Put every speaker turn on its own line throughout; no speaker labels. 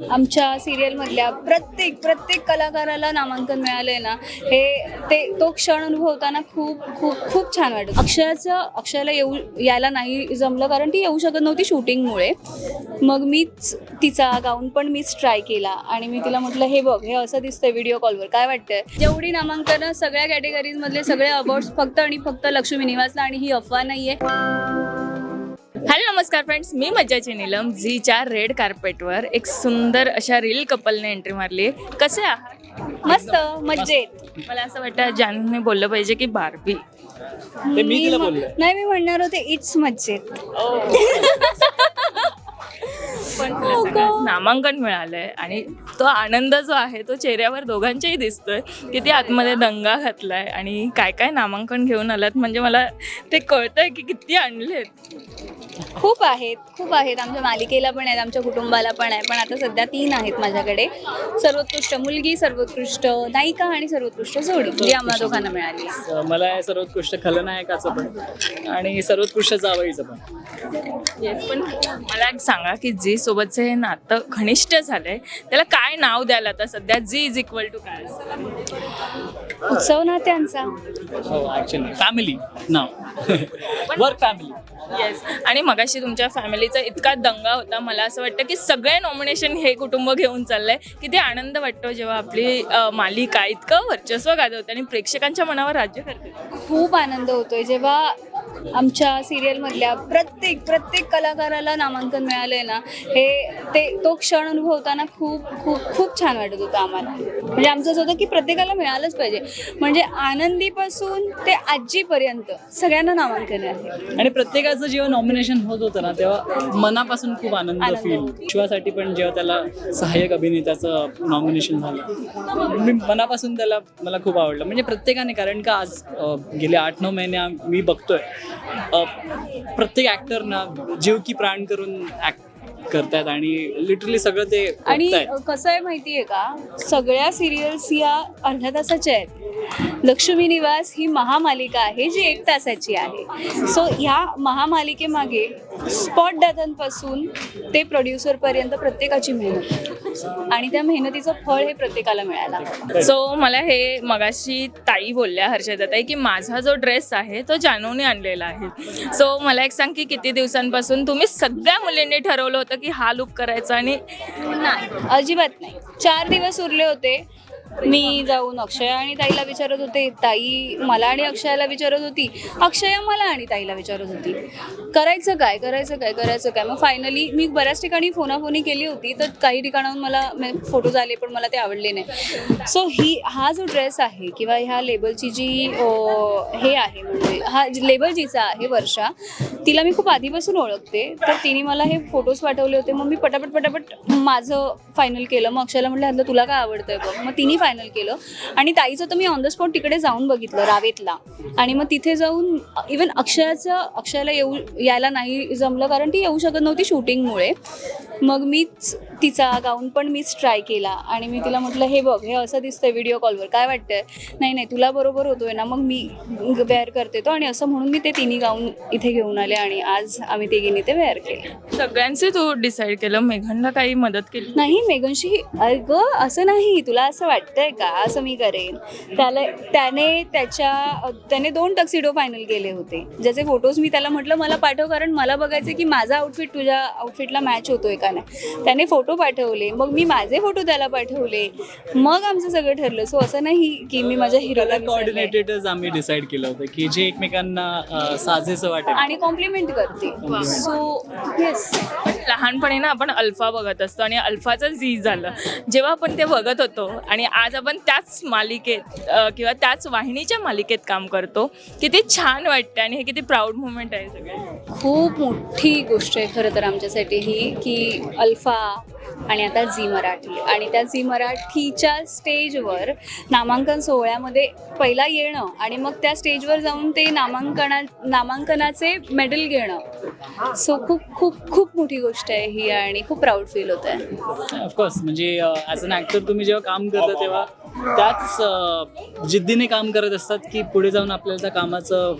आमच्या सिरियलमधल्या प्रत्येक प्रत्येक कलाकाराला नामांकन मिळालंय ना हे ते तो क्षण अनुभवताना खूप खूप खूप छान वाटत. अक्षराचं अक्षराला येऊ यायला नाही जमलं कारण ती येऊ शकत नव्हती शूटिंगमुळे. मग मीच तिचा गाऊन पण मीच ट्राय केला आणि मी तिला म्हटलं हे बघ हे असं दिसतंय व्हिडिओ कॉलवर काय वाटतंय? जेवढी नामांकनं सगळ्या कॅटेगरीजमधले सगळे अवॉर्ड्स फक्त आणि फक्त लक्ष्मी निवासला आणि ही अफवा नाहीये.
हॅलो नमस्कार फ्रेंड्स मी मज्जाची नीलम झीच्या रेड कार्पेटवर एक सुंदर अशा रील कपलने एंट्री मारली कसे आहात?
मस्त मज्जेत
मला असं वाटतं जानूने बोललं पाहिजे की बार्बी
ते मी.
नाही मी म्हणणार होते इट्स मज्जेत
पण तुला सगळ्यात नामांकन मिळालंय आणि तो आनंद जो आहे तो चेहऱ्यावर दोघांच्याही दिसतोय किती आतमध्ये दंगा घातलाय आणि काय काय नामांकन घेऊन आलात. म्हणजे मला ते कळतंय की किती आणलेत.
खूप आहेत खूप आहेत. आमच्या मालिकेला पण आहेत आमच्या कुटुंबाला पण आहे. पण आता सध्या तीन आहेत माझ्याकडे. सर्वोत्कृष्ट मुलगी सर्वोत्कृष्ट नायिका आणि सर्वोत्कृष्ट जोडी. जी आम्हा दोघांना मिळाली.
अं, मला आहे सर्वोत्कृष्ट खलनायकाचं पण आणि सर्वोत्कृष्ट जावईचं पण.
येस पण मला एक सांगा की जी सोबतचं हे नातं घनिष्ठ झालंय त्याला काय नाव द्याल आता सध्या? जी इज इक्वल टू काय?
उत्सव
हो ॲक्च्युली फॅमिली नाव वर्क फॅमिली
येस आणि मगाशी तुमच्या फॅमिलीचा इतका दंगा होता. मला असं वाटतं की सगळे नॉमिनेशन हे कुटुंब घेऊन चाललंय. किती आनंद वाटतो जेव्हा आपली अं, मालिका इतकं वर्चस्व गाजवते आणि प्रेक्षकांच्या मनावर राज्य करते.
खूप आनंद होतोय. जेव्हा आमच्या सिरियलमधल्या प्रत्येक प्रत्येक कलाकाराला नामांकन मिळालंय ना हे ते तो क्षण अनुभवताना खूप खूप खूप छान वाटत होतं आम्हाला. म्हणजे आमचं असं होतं की प्रत्येकाला मिळालंच पाहिजे. म्हणजे आनंदीपासून ते आजीपर्यंत सगळ्यांना नामांकन आहे.
आणि प्रत्येकाचं जेव्हा नॉमिनेशन होत होतं ना तेव्हा मनापासून खूप आनंद फील. शिवासाठी पण जेव्हा त्याला सहाय्यक अभिनेत्याचं नॉमिनेशन झालं मी मनापासून त्याला मला खूप आवडलं. म्हणजे प्रत्येकाने कारण का आज गेले आठ नऊ महिने मी बघतोय. प्रत्येक ॲक्टरना जीव की प्राण करून ॲक्ट करतायत आणि लिटरली सगळं ते
आणि. कसं आहे माहिती आहे का सगळ्या सिरियल्स या अर्ध्या तासाच्या आहेत लक्ष्मी निवास ही महामालिका आहे जी एक तासाची आहे. सो ह्या महामालिकेमागे स्पॉट दादांपासून ते प्रोड्युसरपर्यंत प्रत्येकाची मेहनत. आणि त्या मेहनतीचं फळ हे प्रत्येकाला मिळायला.
सो मला हे मगाशी ताई बोलल्या हर्षदा ताई की माझा जो ड्रेस आहे तो जानूने आणलेला आहे. सो मला एक सांग की किती दिवसांपासून तुम्ही सगळ्या मुलींनी ठरवलं होतं की हा लुक करायचा आणि
नाही अजिबात नाही. चार दिवस उरले होते मी जाऊन अक्षय आणि ताईला विचारत होते. ताई मला आणि अक्षयाला विचारत होती. अक्षया मला आणि ताईला विचारत होती. करायचं काय? करायचं काय? करायचं काय? मग फायनली मी बऱ्याच ठिकाणी फोनाफोनी केली होती. तर काही ठिकाणाहून मला म्हणजे फोटोज आले पण मला ते आवडले नाही. सो ही हा जो ड्रेस आहे किंवा ह्या लेबलची जी हे आहे म्हणजे हा लेबल जिचा आहे वर्षा तिला मी खूप आधीपासून ओळखते. तर तिने मला हे फोटोज पाठवले होते. मग मी पटापट पटापट माझं फायनल केलं. मग अक्षयला म्हटलं आता तुला काय आवडतंय? बघ मग तिने फायनल केलं. आणि ताईचं तर मी ऑन द स्पॉट तिकडे जाऊन बघितलं रावेतला. आणि मग तिथे जाऊन इवन अक्षयाचं अक्षयाला येऊ यायला नाही जमलं कारण ती येऊ शकत नव्हती शूटिंगमुळे मग मीच तिचा गाऊन पण मीच ट्राय केला. आणि मी तिला म्हटलं हे बघ हे असं दिसतंय व्हिडिओ कॉलवर काय वाटतंय? नाही नाही तुला बरोबर होतोय ना. मग मी वेअर करते तो. आणि असं म्हणून मी ते तिन्ही गाऊन इथे घेऊन आले आणि आज आम्ही तिघींनी ते वेअर केले.
सगळ्यांचे तू डिसाईड केलं? मेघनला काही मदत केली?
नाही मेघनशी अगं असं नाही. तुला असं वाटतंय का? असं मी करेन. त्याला त्याने त्याच्या त्याने दोन टक्सिडो फायनल केले होते. ज्याचे फोटोज मी त्याला म्हटलं मला पाठव कारण मला बघायचं की माझा आउटफिट तुझ्या आउटफिटला मॅच होतोय का नाही. त्याने फोटो पाठवले. मग मी माझे फोटो त्याला पाठवले. मग आमचं सगळं ठरलं. सो असं नाही की मी माझ्या हिरोला विसरले.
कोऑर्डिनेटेडच आम्ही डिसाईड केलं होतं की जे एकमेकांना साजेसं वाटेल.
आणि कॉम्प्लिमेंट करते. सो येस
लहानपणी ना आपण अल्फा बघत असतो आणि अल्फाचं झी झालं. जेव्हा आपण ते बघत होतो आणि आज आपण त्याच मालिकेत किंवा त्याच वाहिनीच्या मालिकेत काम करतो किती छान वाटतं आणि हे किती प्राऊड मुवमेंट आहे सगळे.
खूप मोठी गोष्ट आहे खरं तर आमच्यासाठी ही की अल्फा आणि आता झी मराठी. आणि त्या झी मराठीच्या स्टेजवर नामांकन सोहळ्यामध्ये पहिला येणं आणि मग त्या स्टेजवर जाऊन ते नामांकना नामांकनाचे मेडल घेणं. सो खूप खूप खूप मोठी गोष्ट आहे ही आणि खूप प्राऊड फील होत आहे
ऑफकोर्स म्हणजे ॲज अन ॲक्टर तुम्ही जेव्हा काम करता तेव्हा त्याच जिद्दीने काम करत असतात की पुढे जाऊन आपल्याला त्या कामाचं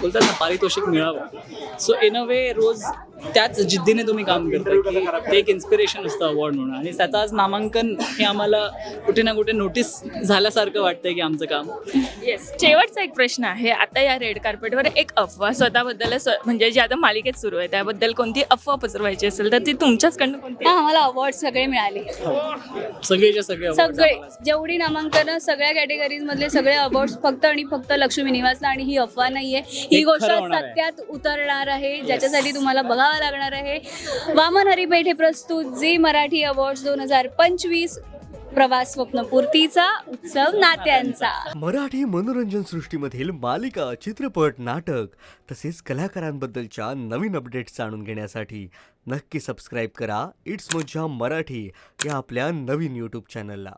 बोलतात ना पारितोषिक मिळावं. सो इन अ वे रोज त्याच जिद्दीने तुम्ही काम करता की ते एक इन्स्पिरेशन असतं अवॉर्ड म्हणून. आणि त्याचं आज नामांकन हे आम्हाला कुठे ना कुठे नोटीस झाल्यासारखं वाटतंय की आमचं काम.
येस शेवटचा एक प्रश्न आहे. आता या रेड कार्पेटवर एक अफवा स्वतःबद्दल स्व- म्हणजे जी आता मालिकेत सुरू आहे त्याबद्दल कोणती अफवा पसरवायची असेल तर ती तुमच्याचकडनं कोणती
हा आम्हाला अवॉर्ड सगळे मिळाले.
सगळेचे सगळे awards
सगळे.
आम्हाला.
जेवढी नामांकनं सगळ्या कॅटेगरीज मधले सगळे अवॉर्ड फक्त आणि फक्त लक्ष्मी निवासला आणि ही अफवा नाहीये. ही
हे
गोष्ट
खरं होणार आहे.
सत्यात उतरणार आहे. ज्याच्यासाठी तुम्हाला बघावं लागणार आहे. वामन हरिपेठ हे प्रस्तुत झी मराठी अवॉर्ड दोन हजार पंचवीस प्रवास स्वप्नपूर्तीचा उत्सव नात्यांचा.
मराठी मनोरंजन सृष्टीमधील मालिका चित्रपट नाटक तसेच कलाकारांबद्दलच्या नवीन अपडेट्स जाणून घेण्यासाठी नक्की सबस्क्राईब करा. इट्स मज्जा मराठी या आपल्या नवीन यूट्यूब चॅनलला